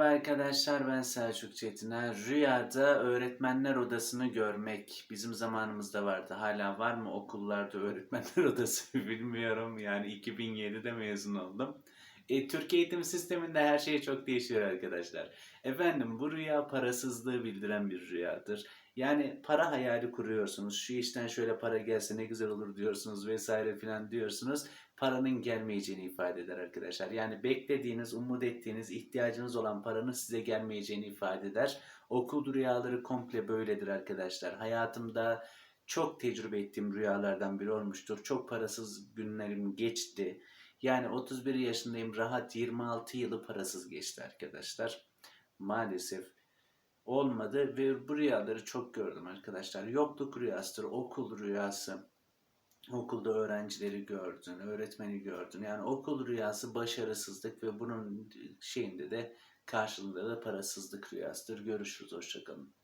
Merhaba arkadaşlar ben Selçuk Çetiner. Rüyada öğretmenler odasını görmek bizim zamanımızda vardı. Hala var mı okullarda öğretmenler odası bilmiyorum. Yani 2007'de mezun oldum. E, Türk eğitim sisteminde her şey çok değişiyor arkadaşlar. Efendim bu rüya parasızlığı bildiren bir rüyadır. Yani para hayali kuruyorsunuz. Şu işten şöyle para gelse ne güzel olur diyorsunuz vesaire filan diyorsunuz. Paranın gelmeyeceğini ifade eder arkadaşlar. Yani beklediğiniz, umut ettiğiniz, ihtiyacınız olan paranın size gelmeyeceğini ifade eder. Okul rüyaları komple böyledir arkadaşlar. Hayatımda çok tecrübe ettiğim rüyalardan biri olmuştur. Çok parasız günlerim geçti. Yani 31 yaşındayım. Rahat 26 yılı parasız geçti arkadaşlar. Maalesef olmadı ve bu rüyaları çok gördüm arkadaşlar. Yokluk rüyasıdır, okul rüyası. Okulda öğrencileri gördün, öğretmeni gördün. Yani okul rüyası başarısızlık ve bunun şeyinde de karşılığında da parasızlık rüyasıdır. Görüşürüz, hoşçakalın.